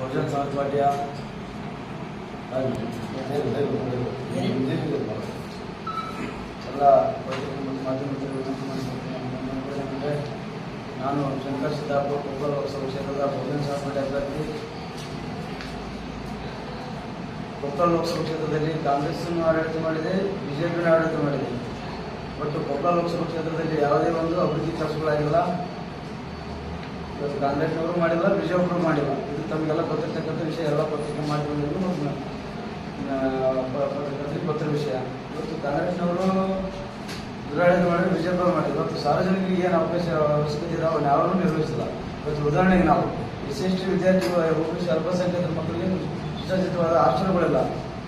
ಬಹುಜನ್ साथ ಪಾರ್ಟಿಯ ಎಲ್ಲ ಮಾಧ್ಯಮದಲ್ಲಿ ನಾನು ಶಂಕರ್ ಸಿದ್ದಾಪುರ, ಕೊಪ್ಪಳ ಲೋಕಸಭಾ ಕ್ಷೇತ್ರದ ಭೋಜನ ಪಾರ್ಟಿ ಅಭ್ಯರ್ಥಿ. ಕೊಪ್ಪಳ ಲೋಕಸಭಾ ಕ್ಷೇತ್ರದಲ್ಲಿ ಕಾಂಗ್ರೆಸ್ಸನ್ನು ಆಡಳಿತ ಮಾಡಿದೆ, ಬಿಜೆಪಿಯನ್ನು ಆಡಳಿತ ಮಾಡಿದೆ. ಬಟ್ ಕೊಪ್ಪಳ ಲೋಕಸಭಾ ಕ್ಷೇತ್ರದಲ್ಲಿ ಯಾವುದೇ ಒಂದು ಅಭಿವೃದ್ಧಿ ಕೆಲಸಗಳಾಗಿಲ್ಲ. ಕಾಂಗ್ರೆಸ್ನವರು ಮಾಡಿಲ್ಲ ಬಿಜೆಪಿಯವರು ಮಾಡಿಲ್ಲ. ಇದು ತಮಗೆಲ್ಲ ಗೊತ್ತಿರ್ತಕ್ಕಂಥ ವಿಷಯ ಎಲ್ಲ ಪತ್ರಿಕೆ ಮಾಡಿರೋದು ಪತ್ರಿಕೆ ಆ, ಪ- ವಿಷಯ. ಇವತ್ತು ಕಾಂಗ್ರೆಸ್ನವರು ದುರಾಡಳಿತ ಮಾಡಿ ಬಿಜೆಪಿ ಮಾಡಿದ್ರು ಇವತ್ತು ಸಾರ್ವಜನಿಕರಿಗೆ ಏನು ಅವಕಾಶ ಅವಶ್ಯಕತೆ ಇದೆ ಅವನ್ನ ಯಾರೂ ನಿರ್ವಹಿಸಿಲ್ಲ. ಇವತ್ತು ಉದಾಹರಣೆಗೆ ನಾವು ಎಸ್ ಟಿ ವಿದ್ಯಾರ್ಥಿಗಳು ಒಬಿಸಿ ಅಲ್ಪಸಂಖ್ಯಾತ ಮಕ್ಕಳಿಗೆ ಸುಸಜ್ಜಿತವಾದ ಆಶ್ರಮಗಳಿಲ್ಲ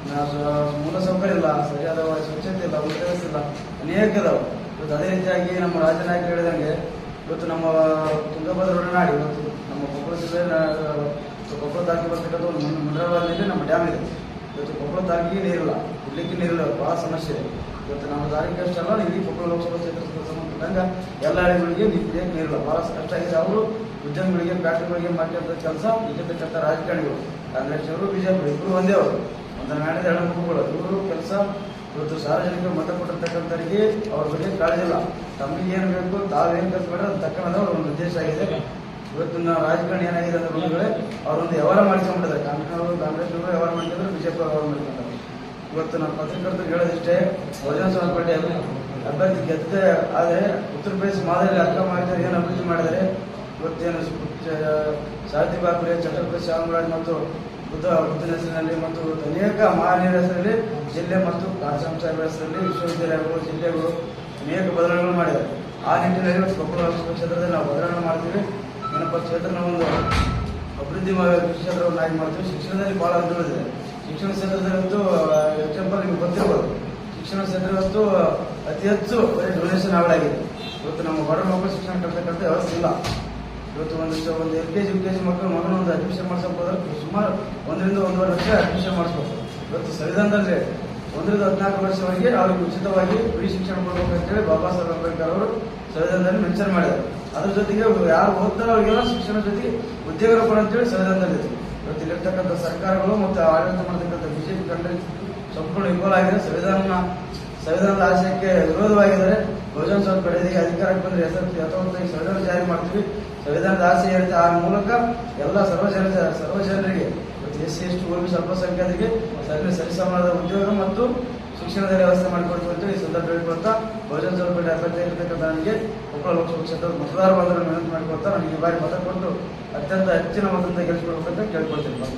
ನ- ಸ- ಮೂಲ ಸೌಕರ್ಯ ಇಲ್ಲ ಸರಿಯಾದ ಸ್ವಚ್ಛತೆ ಇಲ್ಲ ಉದ್ಯೋಗಿಸಿಲ್ಲ ಅನೇಕ ಇದಾವೆ. ಇವತ್ತು ಅದೇ ರೀತಿಯಾಗಿ ನಮ್ಮ ರಾಜನಾಯಕ ಹೇಳಿದಂಗೆ ಇವತ್ತು ನಮ್ಮ ಒಡನಾಡಿ ಇವತ್ತು ನಮ್ಮ ಕೊಪ್ಪಳ ಜಿಲ್ಲೆ ಕೊಪ್ಪಳ ತಾಲೂಕಿಗೆ ಬರ್ತಕ್ಕಂಥ ಒಂದು ಮುಂಡ್ರಾಬಾದ್ನಲ್ಲಿ ನಮ್ಮ ಡ್ಯಾಮ್ ಇದೆ. ಇವತ್ತು ಕೊಪ್ಪಳ ತಾಲೂಕಿಗೆ ನೀರಿಲ್ಲ ಕುಡ್ಲಿಕ್ಕೆ ನೀರಿಲ್ಲ ಭಾಳ ಸಮಸ್ಯೆ ಇದೆ. ಇವತ್ತು ನಮ್ಮ ತಾಲೂಕಿಗೆ ಅಷ್ಟಲ್ಲ ಇಡೀ ಕೊಪ್ಪಳ ಲೋಕಸಭಾ ಕ್ಷೇತ್ರಕ್ಕೆ ಸಂಬಂಧಪಟ್ಟಂಗ ಎಲ್ಲ ಹಳ್ಳಿಗಳಿಗೆ ನೀರು ಕುಡಿಯಕ್ಕೆ ನೀರಿಲ್ಲ ಭಾಳ ಕಷ್ಟ ಆಗಿದೆ. ಅವರು ಉದ್ಯಮಿಗಳಿಗೆ, ಫ್ಯಾಕ್ಟ್ರಿಗಳಿಗೆ ಮಾಡ್ಕೊಂತ ಕೆಲಸ ಇಲ್ಲಿರ್ತಕ್ಕಂಥ ರಾಜಕಾರಣಿಗಳು. ಕಾಂಗ್ರೆಸ್ನವರು ಬಿಜೆಪಿ ಇಬ್ಬರು ಒಂದೇ ಅವರು. ಒಂದು ನಾಡಿದ ಹೆಣ್ಣು ಮಕ್ಕಳು ಇವರು ಕೆಲಸ ಇವತ್ತು ಸಾರ್ವಜನಿಕರು ಮತ ಕೊಟ್ಟಿರ್ತಕ್ಕಂಥವರಿಗೆ ಅವ್ರ ಬಗ್ಗೆ ಕಾಳಜಿ ಇಲ್ಲ ತಮಗೆ ಏನು ಬೇಕು ತಾವೇನು ಕೆಲಸ ಬೇಡ, ಅದು ತಕ್ಕನದ ಅವ್ರ ಒಂದು ಉದ್ದೇಶ ಆಗಿದೆ. ಇವತ್ತು ನಾವು ರಾಜಕಾರಣಿ ಏನಾಗಿದೆ ಅಂದ್ರೆ ಬಂದ್ರೆ ಅವರೊಂದು ವ್ಯವಹಾರ ಮಾಡ್ಕೊಂಡ್ಬಿಟ್ಟಿದ್ದಾರೆ ಕಾಂಗ್ರೆಸ್ನವರು ಕಾಂಗ್ರೆಸ್ನವರು ವ್ಯವಹಾರ ಮಾಡ್ತಿದ್ರು, ಬಿಜೆಪಿ ವ್ಯವಹಾರ ಮಾಡ್ಕೊಂಡ್ರೆ ಇವತ್ತು ನಾವು ಪತ್ರಕರ್ತರು ಹೇಳೋದಿಷ್ಟೇ ಬಹುಜನ ಸಮಾಜ ಪಾರ್ಟಿ ಅಭ್ಯರ್ಥಿ ಗೆದ್ದೆ ಆದರೆ ಉತ್ತರ ಪ್ರದೇಶ ಮಾದರಿ ಅಕ್ಕ ಮಾಡಿದರೆ ಏನು ಅಭಿವೃದ್ಧಿ ಮಾಡಿದರೆ ಇವತ್ತೇನು ಸಾಹಿತ್ಯ ಬಾಬ್ರೆ ಛತ್ರಪತಿ ಶಾಮರಾಜ್ ಮತ್ತು ಬುದ್ಧ ಬುದ್ಧನ ಹೆಸರಿನಲ್ಲಿ ಮತ್ತು ಅನೇಕ ಮಹನೀಯರ ಹೆಸರಲ್ಲಿ ಜಿಲ್ಲೆ ಮತ್ತು ಕಾಶಾಂ ಹೆಸರಲ್ಲಿ ವಿಶ್ವವಿದ್ಯಾಲಯಗಳು, ಜಿಲ್ಲೆಗಳು ಅನೇಕ ಬದಲಾವಣೆಗಳು ಮಾಡಿದ್ದಾರೆ ಆ ನಿಟ್ಟಿನಲ್ಲಿ ಕೊಪ್ಪಳ ಕ್ಷೇತ್ರದಲ್ಲಿ ನಾವು ಬದಲಾವಣೆ ಮಾಡ್ತೀವಿ. ಏನಪ್ಪ ಕ್ಷೇತ್ರನ ಒಂದು ಅಭಿವೃದ್ಧಿ ಕ್ಷೇತ್ರವನ್ನಾಗಿ ಮಾಡ್ತೀವಿ. ಶಿಕ್ಷಣದಲ್ಲಿ ಭಾಳ ಇದೆ. ಶಿಕ್ಷಣ ಕ್ಷೇತ್ರದಲ್ಲಿ ಅಂತೂ ಎಕ್ಸಾಂಪಲ್ ನಿಮ್ಗೆ ಗೊತ್ತಿರ್ಬೋದು. ಶಿಕ್ಷಣ ಕ್ಷೇತ್ರ ಇವತ್ತು ಅತಿ ಹೆಚ್ಚು ಬರೀ ಡೊನೇಷನ್ ಆಗಿದೆ ಇವತ್ತು ನಮ್ಮ ಬಡ ಮಕ್ಕಳು ಶಿಕ್ಷಣ ಕಟ್ಟತಕ್ಕಂಥ ವ್ಯವಸ್ಥೆ ಇಲ್ಲ. ಇವತ್ತು ಒಂದಿಷ್ಟು, ಒಂದು L K G, U K G ಮಕ್ಕಳು ಮಗನ ಒಂದು ಅಡ್ಮಿಷನ್ ಮಾಡ್ಸೋಕೆ ಸುಮಾರು ಒಂದರಿಂದ ಒಂದೂವರೆ ಲಕ್ಷ ಅಡ್ಮಿಷನ್ ಮಾಡಿಸ್ಬೇಕು ಇವತ್ತು ಸಂವಿಧಾನದಲ್ಲಿ ಒಂದರಿಂದ ಹದಿನಾಲ್ಕು ವರ್ಷವರೆಗೆ ಅವ್ರಿಗೆ ಉಚಿತವಾಗಿ ಫ್ರೀ ಶಿಕ್ಷಣ ಕೊಡಬೇಕು ಅಂತೇಳಿ ಬಾಬಾ ಸಾಹೇಬ್ ಅಂಬೇಡ್ಕರ್ ಅವರು ಸಂವಿಧಾನದಲ್ಲಿ ಮೆನ್ಷನ್ ಮಾಡಿದ್ದಾರೆ. ಅದ್ರ ಜೊತೆಗೆ ಯಾರು ಓದ್ತಾರೋ ಅವರಿಗೆಲ್ಲ ಶಿಕ್ಷಣ ಜೊತೆಗೆ ಉದ್ಯೋಗ ಕೊಡ ಅಂತೇಳಿ ಸಂವಿಧಾನದಲ್ಲಿ ಇವತ್ತು ಇಲ್ಲಿರ್ತಕ್ಕಂಥ ಸರ್ಕಾರಗಳು ಮತ್ತು ಆಡಳಿತ ಮಾಡತಕ್ಕಂಥ ಬಿಜೆಪಿ ಕಂಡ ಸಂಪೂರ್ಣ ವಿಫಲ ಆಗಿದೆ ಸಂವಿಧಾನ, ಸಂವಿಧಾನದ ಆಶಯಕ್ಕೆ ವಿರೋಧವಾಗಿದ್ದಾರೆ. ಬಹುಜನ ಸಮಾಜ ಪಡೆದಿಗೆ ಅಧಿಕಾರಕ್ಕೆ ಬಂದ್ರೆ ಹೆಸರು ಅಥವಾ ಸಂವಿಧಾನ ಜಾರಿ ಮಾಡ್ತೀವಿ. ಸಂವಿಧಾನದ ಆಸೆ ಇರುತ್ತೆ ಆ ಮೂಲಕ ಎಲ್ಲ ಸರ್ವ ಜನ ಸರ್ವ ಜನರಿಗೆ S C, S T OB ಅಲ್ಪಸಂಖ್ಯಾತರಿಗೆ ಸರಿ ಸರಿಸಮಾನದ ಉದ್ಯೋಗ ಮತ್ತು ಶಿಕ್ಷಣದ ವ್ಯವಸ್ಥೆ ಮಾಡಿಕೊಡ್ತೀವಿ ಈ ಸಂದರ್ಭ ಹೇಳ್ಕೊಳ್ತಾ ಬಹುಜನ ಸಮಾಜ ಪಡೆ ಅಭ್ಯರ್ಥಿಯಾಗಿರ್ತಕ್ಕಂಥ ನನಗೆ ಕೊಪ್ಪಳ ಲೋಕಸಭಾ ಕ್ಷೇತ್ರದ ಮತದಾರ ಬಂಧುಗಳನ್ನು ವಿನಂತಿ ಮಾಡಿಕೊಡ್ತಾ ನನಗೆ ಈ ಬಾರಿ ಮತ ಕೊಟ್ಟು ಅತ್ಯಂತ ಹೆಚ್ಚಿನ ಮತದಿಂದ ಗೆಲ್ಲಿಸ್ಕೊಡ್ಬೇಕಂತ ಕೇಳ್ಕೊಳ್ತೀನಿ.